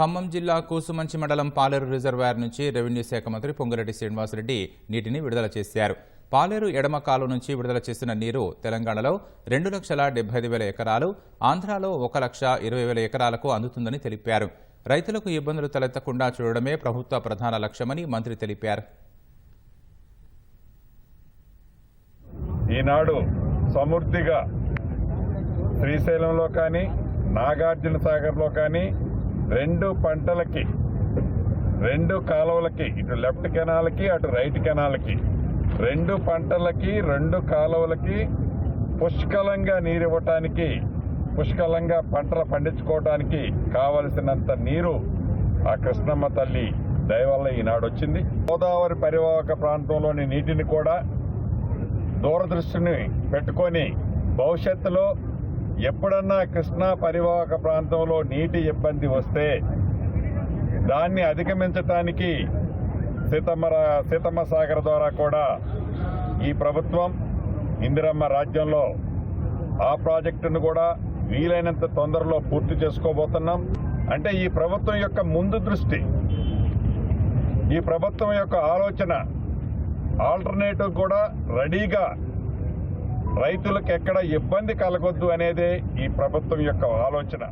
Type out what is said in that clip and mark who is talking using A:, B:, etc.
A: ఖమ్మం జిల్లా కూసుమంచి మండలం పాలేరు రిజర్వాయర్ నుంచి రెవెన్యూ శాఖ మంత్రి పొంగురెడ్డి శ్రీనివాసరెడ్డి నీటిని విడుదల చేశారు. పాలేరు ఎడమ కాలువ నుంచి విడుదల చేసిన నీరు తెలంగాణలో రెండు లక్షల డెబ్బై ఐదు వేల ఎకరాలు ఆంధ్రాలో ఒక లక్ష ఇరవై వేల ఎకరాలకు అందుతుందని తెలిపారు. రైతులకు ఇబ్బందులు తలెత్తకుండా చూడడమే ప్రభుత్వ ప్రధాన లక్ష్యమని మంత్రి తెలిపారు.
B: ఈనాడు సమృద్ధిగా శ్రీశైలంలో కానీ నాగార్జున సాగర్లో కానీ రెండు పంటలకి రెండు కాలువలకి ఇటు లెఫ్ట్ కెనాల్కి అటు రైట్ కెనాల్కి. రెండు పంటలకి రెండు కాలువలకి పుష్కలంగా నీరు ఇవ్వటానికి పుష్కలంగా పంటలు పండించుకోవటానికి కావలసినంత నీరు ఆ కృష్ణమ్మ తల్లి దయవల్ల ఈనాడు వచ్చింది. గోదావరి పరివాహక ప్రాంతంలోని నీటిని కూడా దూరదృష్టిని పెట్టుకొని భవిష్యత్తులో ఎప్పుడన్నా కృష్ణా పరివాహక ప్రాంతంలో నీటి ఇబ్బంది వస్తే దాన్ని అధిగమించటానికి సీతమ్మ సీతమ్మ సాగర్ ద్వారా కూడా ఈ ప్రభుత్వం ఇందిరమ్మ రాజ్యంలో ఆ ప్రాజెక్టును కూడా వీలైనంత తొందరలో పూర్తి చేసుకోబోతున్నాం. అంటే ఈ ప్రభుత్వం యొక్క ముందు దృష్టి ఈ ప్రభుత్వం యొక్క ఆలోచన ఆల్టర్నేటివ్ కూడా రెడీగా రైతులకు ఎక్కడ ఇబ్బంది కలగొద్దు అనేదే ఈ ప్రభుత్వం యొక్క ఆలోచన.